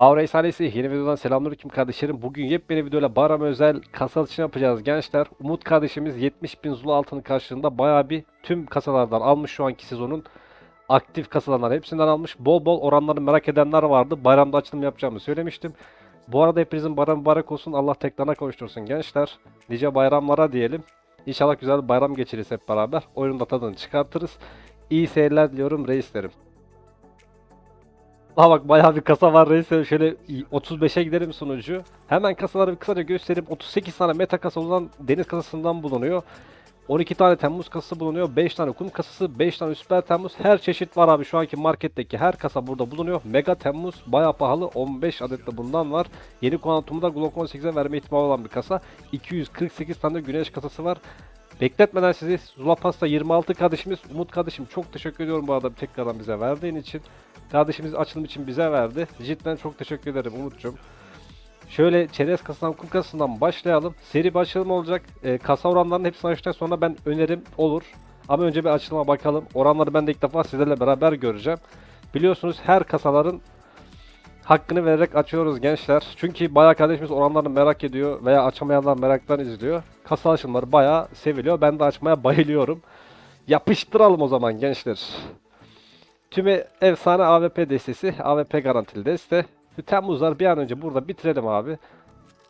Avreis ailesi yeni videodan selamünaleyküm kardeşlerim. Bugün yepyeni videoyla bayram özel kasa açışı yapacağız gençler. Umut kardeşimiz 70 bin Zulu altının karşılığında bayağı bir tüm kasalardan almış şu anki sezonun aktif kasalarından hepsinden almış. Bol bol oranları merak edenler vardı. Bayramda açılım yapacağımı söylemiştim. Bu arada hepinizin bayram mübarek olsun. Allah tekrarına kavuştursun gençler. Nice bayramlara diyelim. İnşallah güzel bir bayram geçiririz hep beraber. Oyunun da tadını çıkartırız. İyi seyirler diliyorum reislerim. Aa bak bayağı bir kasa var reis. Şöyle 35'e gidelim sunucu. Hemen kasaları bir kısaca göstereyim. 38 tane meta kasa olan deniz kasasından bulunuyor. 12 tane Temmuz kasası bulunuyor. 5 tane kum kasası, 5 tane süper Temmuz. Her çeşit var abi şu anki marketteki her kasa burada bulunuyor. Mega Temmuz bayağı pahalı. 15 adet de bundan var. Yeni kuantumu da Glock 18'e verme ihtimali olan bir kasa. 248 tane güneş kasası var. Bekletmeden sizi Zula Pasta 26 kardeşimiz Umut kardeşim çok teşekkür ediyorum bu arada tekrardan bize verdiğin için. Kardeşimiz açılım için bize verdi. Cidden çok teşekkür ederim Umut'cum. Şöyle çerez kasasından kum kasasından başlayalım. Seri bir açılım olacak. Ee, kasa oranlarının hepsini açtıktan sonra ben önerim olur. Ama önce bir açılıma bakalım. Oranları ben de ilk defa sizlerle beraber göreceğim. Biliyorsunuz her kasaların hakkını vererek açıyoruz gençler. Çünkü bayağı kardeşimiz oranlarını merak ediyor veya açamayanlar meraktan izliyor. Kasa açılımları bayağı seviliyor. Ben de açmaya bayılıyorum. Yapıştıralım o zaman gençler. Tüme efsane AWP destesi, AWP garantili deste. Temmuzlar bir an önce burada bitirelim abi.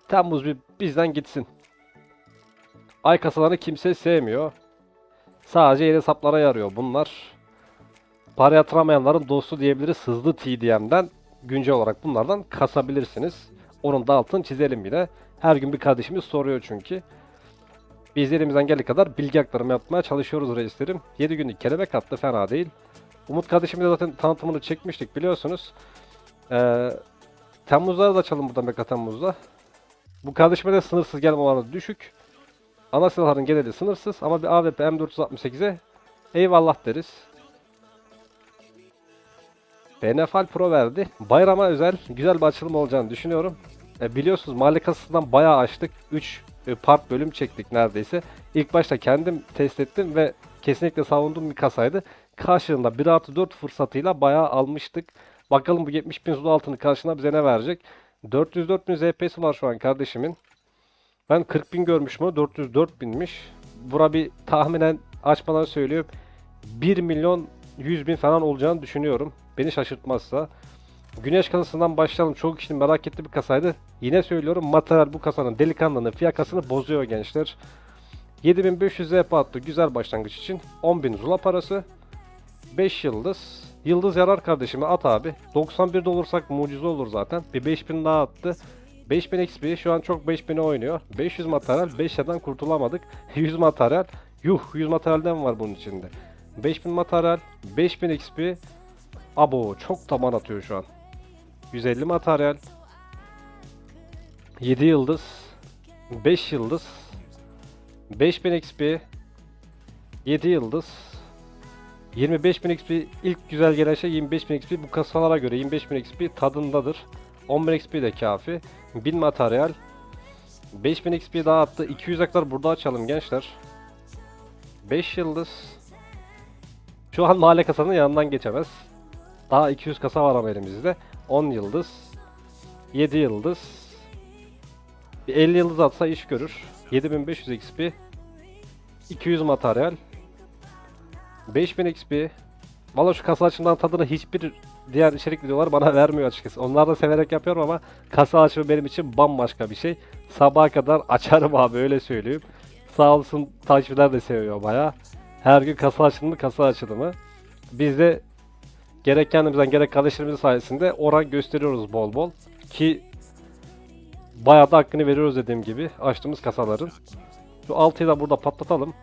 Temmuz bir bizden gitsin. Ay kasalarını kimse sevmiyor. Sadece yeni hesaplara yarıyor bunlar. Para yatıramayanların dostu diyebiliriz hızlı TDM'den güncel olarak bunlardan kasabilirsiniz. Onun da altını çizelim yine. Her gün bir kardeşimiz soruyor çünkü. Biz elimizden geldiği kadar bilgi aktarımı yapmaya çalışıyoruz reislerim. 7 günlük kelebek attı fena değil. Umut kardeşimle zaten tanıtımını çekmiştik biliyorsunuz. Ee, Temmuz'da da açalım buradan Mega Temmuz'da. Bu kardeşime de sınırsız gelme oranı düşük. Ana silahların geneli sınırsız ama bir AWP M468'e eyvallah deriz. BNFL Pro verdi. Bayrama özel güzel bir açılım olacağını düşünüyorum. E, biliyorsunuz mahalle kasasından bayağı açtık. 3 part bölüm çektik neredeyse. İlk başta kendim test ettim ve kesinlikle savunduğum bir kasaydı. Karşılığında 1 artı 4 fırsatıyla bayağı almıştık. Bakalım bu 70 bin zulu altını karşına bize ne verecek? 404 bin ZP'si var şu an kardeşimin. Ben 40 bin görmüşüm o 404 binmiş. Bura bir tahminen açmadan söylüyorum. 1 milyon 100 bin falan olacağını düşünüyorum. Beni şaşırtmazsa. Güneş kasasından başlayalım. Çok kişinin merak ettiği bir kasaydı. Yine söylüyorum materyal bu kasanın delikanlının fiyakasını bozuyor gençler. 7500 ZP attı güzel başlangıç için. 10.000 zula parası. 5 yıldız. Yıldız yarar kardeşime at abi. 91'de olursak mucize olur zaten. Bir 5000 daha attı. 5000 XP şu an çok 5000'e oynuyor. 500 materyal 5 yerden kurtulamadık. 100 materyal. Yuh 100 materyalden var bunun içinde. 5000 materyal 5000 XP. Abo çok taban atıyor şu an. 150 materyal. 7 yıldız. 5 yıldız. 5000 XP. 7 yıldız. 25.000 XP ilk güzel gelen şey 25.000 XP bu kasalara göre 25.000 XP tadındadır. 10.000 XP de kafi. 1000 materyal. 5000 XP daha attı. 200 aklar burada açalım gençler. 5 yıldız. Şu an mahalle kasanın yanından geçemez. Daha 200 kasa var ama elimizde. 10 yıldız. 7 yıldız. Bir 50 yıldız atsa iş görür. 7500 XP. 200 materyal. 5000 XP. Valla şu kasa açımdan tadını hiçbir diğer içerik videolar bana vermiyor açıkçası. Onlar da severek yapıyorum ama kasa açımı benim için bambaşka bir şey. Sabaha kadar açarım abi öyle söyleyeyim. Sağ olsun takipçiler de seviyor baya. Her gün kasa açılımı kasa açılımı. Biz de gerek kendimizden gerek kardeşlerimizin sayesinde oran gösteriyoruz bol bol. Ki bayağı da hakkını veriyoruz dediğim gibi açtığımız kasaların. Şu 6'yı da burada patlatalım.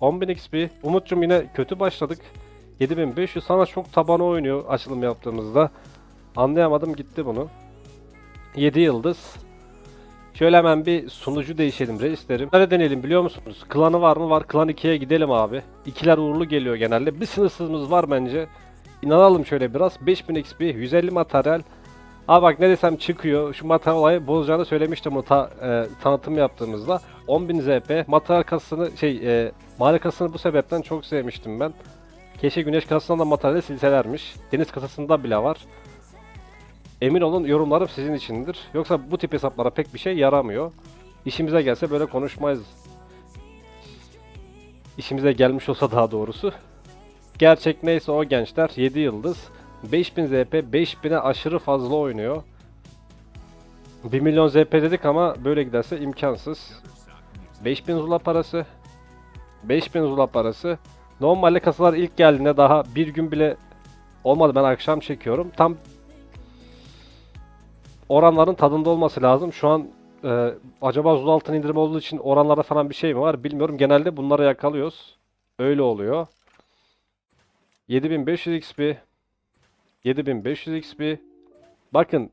10.000 XP. Umut'cum yine kötü başladık. 7500 sana çok tabanı oynuyor açılım yaptığımızda. Anlayamadım gitti bunu. 7 yıldız. Şöyle hemen bir sunucu değişelim reislerim. Nerede deneyelim biliyor musunuz? Klanı var mı? Var. Klan 2'ye gidelim abi. İkiler uğurlu geliyor genelde. Bir sınırsızımız var bence. İnanalım şöyle biraz. 5000 XP, 150 materyal. Abi bak ne desem çıkıyor. Şu materyal olayı bozacağını söylemiştim o ta, e, tanıtım yaptığımızda. 10.000 ZP. Materyal kasasını şey e, kasasını bu sebepten çok sevmiştim ben. Keşke güneş kasasından da materyal silselermiş. Deniz kasasında bile var. Emin olun yorumlarım sizin içindir. Yoksa bu tip hesaplara pek bir şey yaramıyor. İşimize gelse böyle konuşmayız. İşimize gelmiş olsa daha doğrusu. Gerçek neyse o gençler 7 yıldız. 5000 ZP 5000'e aşırı fazla oynuyor. 1 milyon ZP dedik ama böyle giderse imkansız. 5000 zula parası. 5000 zula parası. Normalde kasalar ilk geldiğinde daha bir gün bile olmadı ben akşam çekiyorum. Tam oranların tadında olması lazım. Şu an e, acaba Zul altın indirimi olduğu için oranlarda falan bir şey mi var bilmiyorum. Genelde bunları yakalıyoruz. Öyle oluyor. 7500 XP 7500 XP Bakın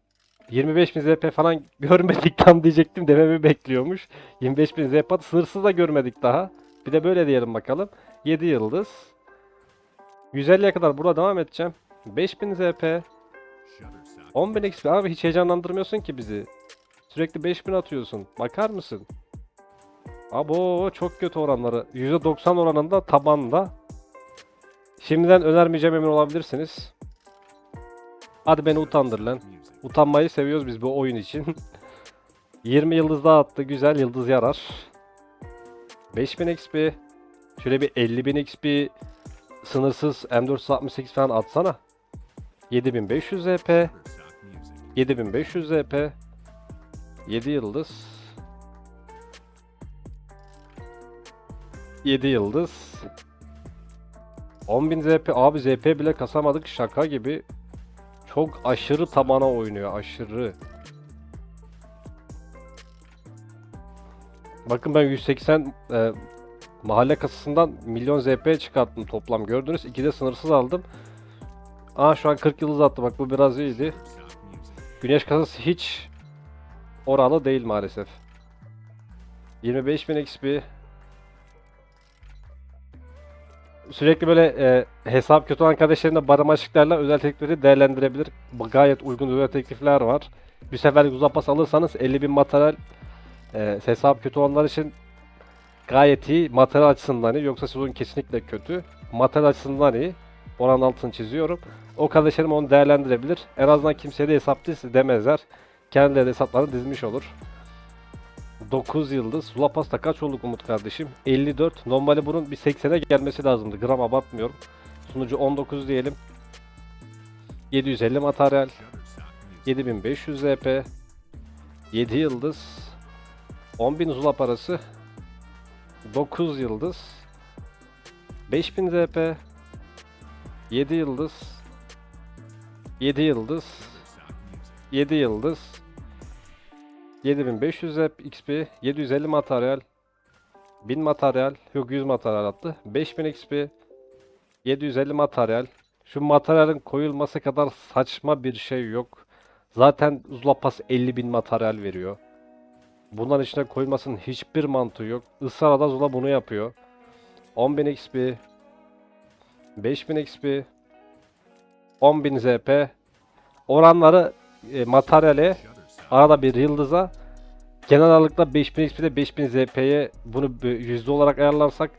25.000 ZP falan görmedik tam diyecektim dememi bekliyormuş. 25.000 ZP sınırsız da görmedik daha. Bir de böyle diyelim bakalım. 7 yıldız. 150'ye kadar burada devam edeceğim. 5000 ZP 10.000 XP abi hiç heyecanlandırmıyorsun ki bizi. Sürekli 5000 atıyorsun. Bakar mısın? Abo çok kötü oranları. %90 oranında tabanda. Şimdiden önermeyeceğim emin olabilirsiniz. Hadi beni utandır lan. Utanmayı seviyoruz biz bu oyun için. 20 yıldız daha attı. Güzel yıldız yarar. 5000 XP. Şöyle bir 50.000 XP sınırsız M468 falan atsana. 7500 ZP. 7500 ZP. 7 yıldız. 7 yıldız. 10.000 ZP. Abi ZP bile kasamadık şaka gibi. Çok aşırı tabana oynuyor aşırı. Bakın ben 180 e, mahalle kasasından milyon ZP çıkarttım toplam gördünüz. 2 de sınırsız aldım. Aa şu an 40 yıldız attı bak bu biraz iyiydi. Güneş kasası hiç oranı değil maalesef. 25.000 XP. Sürekli böyle e, hesap kötü olan kardeşlerimle baramaçlıklarla özel teklifleri değerlendirebilir. Gayet uygun özel teklifler var. Bir seferlik uzapas alırsanız 50.000 materyal e, hesap kötü olanlar için gayet iyi. Materyal açısından iyi. Yoksa sezon kesinlikle kötü. Materyal açısından iyi. Oranın altını çiziyorum. O kardeşlerim onu değerlendirebilir. En azından kimseye de hesap demezler. Kendileri de hesaplarını dizmiş olur. 9 yıldız. Zulapas'ta kaç olduk Umut kardeşim? 54. Normalde bunun bir 80'e gelmesi lazımdı. Gram abartmıyorum. Sunucu 19 diyelim. 750 materyal. 7500 ZP. 7 yıldız. 10.000 Zula parası. 9 yıldız. 5000 ZP. 7 yıldız. 7 yıldız. 7 yıldız. 7500 XP, 750 materyal, 1000 materyal, yok 100 materyal attı. 5000 XP, 750 materyal. Şu materyalin koyulması kadar saçma bir şey yok. Zaten Zulapas 50.000 materyal veriyor. Bunların içine koyulmasının hiçbir mantığı yok. Israrla Zula bunu yapıyor. 10.000 XP, 5000 XP, 10.000 ZP. Oranları e, materyale arada bir yıldıza genel ağırlıkla 5000 XP'de 5000 ZP'ye bunu yüzde olarak ayarlarsak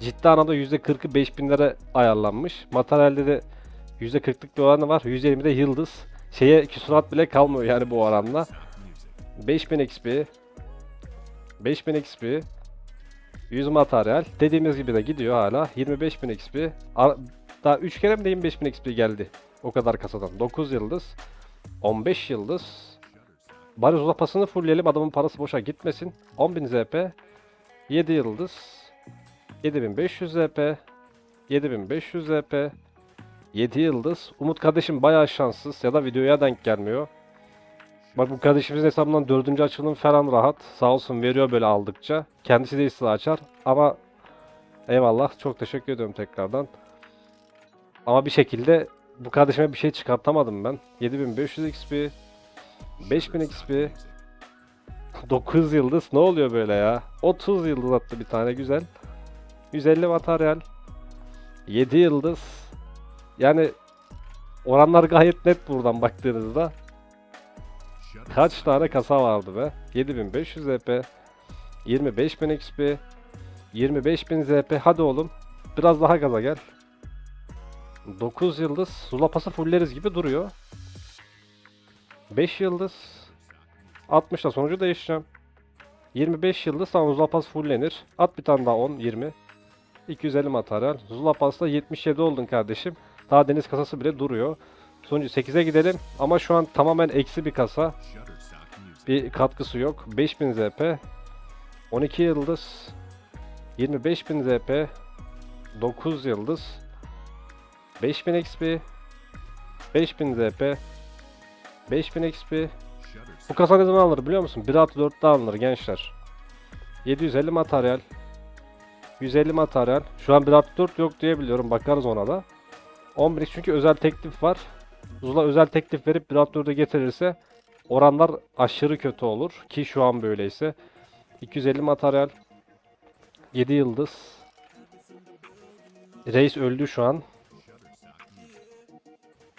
ciddi anlamda %40'ı 5000'lere ayarlanmış. Materyalde de %40'lık bir oranı var. %20'de yıldız. Şeye küsurat bile kalmıyor yani bu oranla. 5000 XP 5000 XP 100 materyal. Dediğimiz gibi de gidiyor hala. 25.000 XP. Daha 3 kere mi de 25.000 XP geldi? O kadar kasadan. 9 yıldız. 15 yıldız. Bari uzapasını fullleyelim adamın parası boşa gitmesin. 10.000 ZP. 7 yıldız. 7500 ZP. 7500 ZP. 7 yıldız. Umut kardeşim bayağı şanssız ya da videoya denk gelmiyor. Bak bu kardeşimizin hesabından dördüncü açılım falan rahat. Sağ olsun veriyor böyle aldıkça. Kendisi de istila açar. Ama eyvallah çok teşekkür ediyorum tekrardan. Ama bir şekilde bu kardeşime bir şey çıkartamadım ben. 7500 XP. 5000 XP. 9 yıldız ne oluyor böyle ya? 30 yıldız attı bir tane güzel. 150 materyal. 7 yıldız. Yani oranlar gayet net buradan baktığınızda. Kaç tane kasa vardı be? 7500 ZP, 25000 XP, 25000 ZP. Hadi oğlum. Biraz daha gaza gel. 9 yıldız. Zulapası fulleriz gibi duruyor. 5 yıldız. 60'da sonucu değişeceğim. 25 yıldız tamam Zulapas fullenir. At bir tane daha 10, 20. 250 materyal. Zulapas'ta 77 oldun kardeşim. Daha deniz kasası bile duruyor. Sonucu 8'e gidelim. Ama şu an tamamen eksi bir kasa. Bir katkısı yok. 5000 ZP. 12 yıldız. 25000 ZP. 9 yıldız. 5000 XP. 5000 ZP. 5000 XP. Bu kasa ne zaman alınır biliyor musun? 1 artı 4'te alınır gençler. 750 materyal. 150 materyal. Şu an 1 artı 4 yok diye biliyorum. Bakarız ona da. 11 çünkü özel teklif var. Zula özel teklif verip 1 artı 4'e getirirse oranlar aşırı kötü olur. Ki şu an böyleyse. 250 materyal. 7 yıldız. Reis öldü şu an.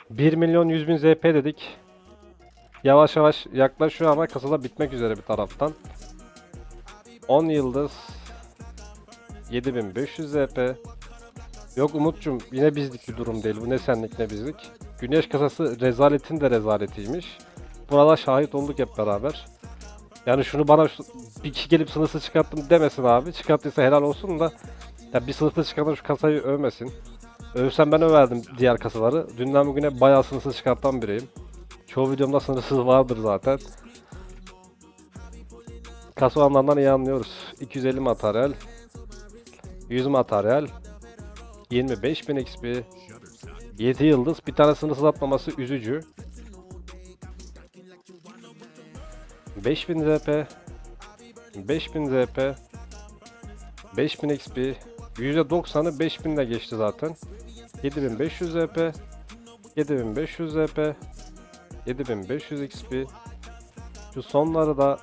1 milyon 100 bin ZP dedik. Yavaş yavaş yaklaşıyor ama kasada bitmek üzere bir taraftan. 10 yıldız. 7500 ZP. Yok Umut'cum yine bizlik bir durum değil. Bu ne senlik ne bizlik. Güneş kasası rezaletin de rezaletiymiş. Burada şahit olduk hep beraber. Yani şunu bana şu- bir kişi gelip sınırsız çıkarttım demesin abi. Çıkarttıysa helal olsun da ya bir sınırsız çıkartan şu kasayı övmesin. Övsem ben överdim diğer kasaları. Dünden bugüne bayağı sınırsız çıkartan biriyim. Çoğu videomda sınırsız vardır zaten. Kasa olanlardan iyi anlıyoruz. 250 materyal. 100 materyal. 25.000 XP. 7 yıldız. Bir tane sınırsız atmaması üzücü. 5000 ZP. 5000 ZP. 5000 XP. %90'ı 5000'de geçti zaten. 7500 ZP. 7500 ZP. 7500 XP. Şu sonları da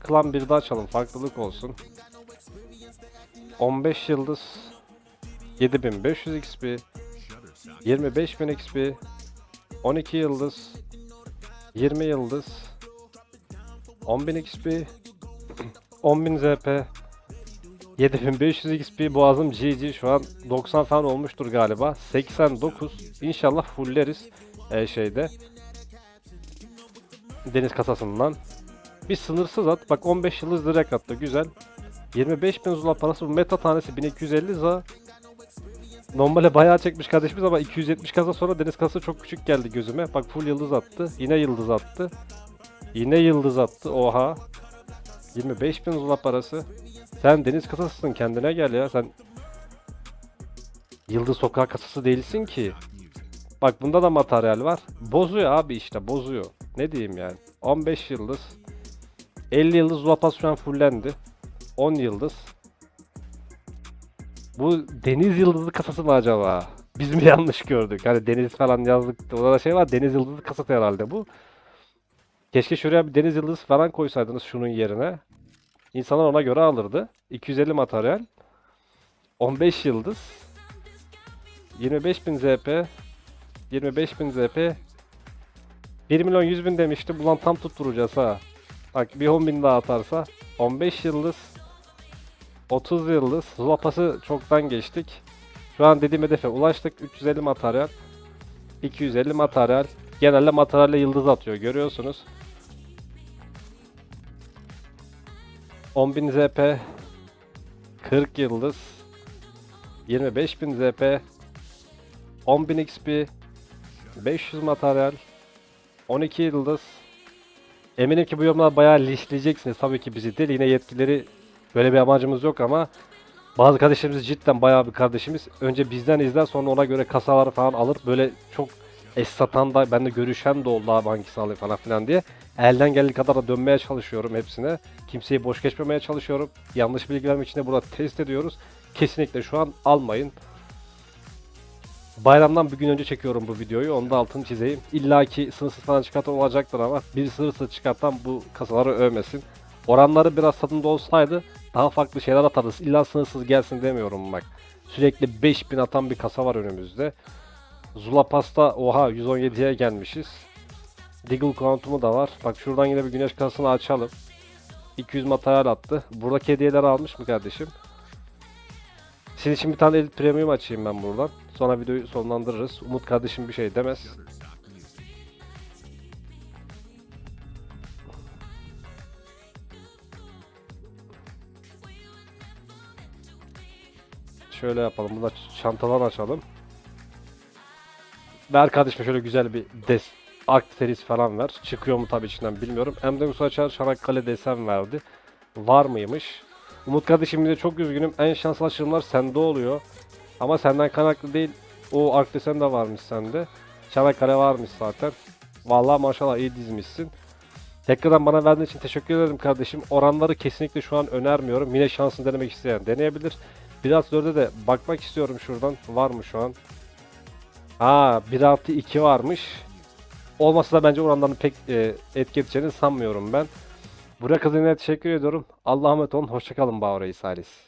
Klan 1'de açalım farklılık olsun. 15 yıldız. 7500 XP. 25000 XP. 12 yıldız. 20 yıldız. 10000 XP. 10000 ZP. 7500 XP boğazım GG şu an 90 falan olmuştur galiba. 89 İnşallah fulleriz e, şeyde. Deniz kasasından. Bir sınırsız at. Bak 15 yıldız direkt attı. Güzel. 25 bin zula parası. Bu meta tanesi 1250 za. Normale bayağı çekmiş kardeşimiz ama 270 kasa sonra deniz kasası çok küçük geldi gözüme. Bak full yıldız attı. Yine yıldız attı. Yine yıldız attı. Oha. 25 bin zula parası. Sen deniz kasasısın kendine gel ya. Sen Yıldız sokağı kasası değilsin ki. Bak bunda da materyal var. Bozuyor abi işte bozuyor. Ne diyeyim yani. 15 yıldız. 50 yıldız Zuapas şu an fullendi. 10 yıldız. Bu deniz yıldızı kasası mı acaba? Biz mi yanlış gördük? Hani deniz falan yazdık. Orada da şey var. Deniz yıldızı kasası herhalde bu. Keşke şuraya bir deniz yıldızı falan koysaydınız şunun yerine. İnsanlar ona göre alırdı. 250 materyal. 15 yıldız. 25.000 ZP. 25.000 ZP. 1 milyon 100 bin demişti. Ulan tam tutturacağız ha. Bak bir 10 bin daha atarsa. 15 yıldız. 30 yıldız. Zulapası çoktan geçtik. Şu an dediğim hedefe ulaştık. 350 materyal. 250 materyal. Genelde materyalle yıldız atıyor. Görüyorsunuz. 10.000 ZP. 40 yıldız. 25.000 ZP. 10.000 XP. 500 materyal. 12 yıldız. Eminim ki bu yorumlar bayağı linçleyeceksiniz tabii ki bizi değil. Yine yetkileri böyle bir amacımız yok ama bazı kardeşlerimiz cidden bayağı bir kardeşimiz. Önce bizden izler sonra ona göre kasalar falan alır. Böyle çok eş satan da ben de görüşen de oldu abi hangisi alayım falan filan diye. Elden geldiği kadar da dönmeye çalışıyorum hepsine. Kimseyi boş geçmemeye çalışıyorum. Yanlış bilgi vermek için de burada test ediyoruz. Kesinlikle şu an almayın. Bayramdan bir gün önce çekiyorum bu videoyu. Onu da altını çizeyim. İlla ki sınırsız falan çıkartan olacaktır ama bir sınırsız çıkartan bu kasaları övmesin. Oranları biraz tadında olsaydı daha farklı şeyler atarız. İlla sınırsız gelsin demiyorum bak. Sürekli 5000 atan bir kasa var önümüzde. Zula Pasta oha 117'ye gelmişiz. Deagle Quantum'u da var. Bak şuradan yine bir güneş kasasını açalım. 200 materyal attı. Buradaki hediyeleri almış mı kardeşim? Sizin için bir tane Elite Premium açayım ben buradan. Sonra videoyu sonlandırırız. Umut kardeşim bir şey demez. Şöyle yapalım. Buna çantadan açalım. Ver kardeşim şöyle güzel bir des akteris falan ver. Çıkıyor mu tabii içinden bilmiyorum. Hem de bu açar Çanakkale desen verdi. Var mıymış? Umut kardeşim de çok üzgünüm. En şanslı açılımlar sende oluyor. Ama senden kaynaklı değil. O Ark desen de varmış sende. Çanakkale varmış zaten. Vallahi maşallah iyi dizmişsin. Tekrardan bana verdiğin için teşekkür ederim kardeşim. Oranları kesinlikle şu an önermiyorum. Yine şansını denemek isteyen deneyebilir. Biraz 4'e de bakmak istiyorum şuradan. Var mı şu an? Aa 1 artı 2 varmış. Olmasa da bence oranlarını pek e, etki edeceğini sanmıyorum ben. Buraya kazanına teşekkür ediyorum. Allah'a emanet olun. Hoşçakalın Bağır ailesi.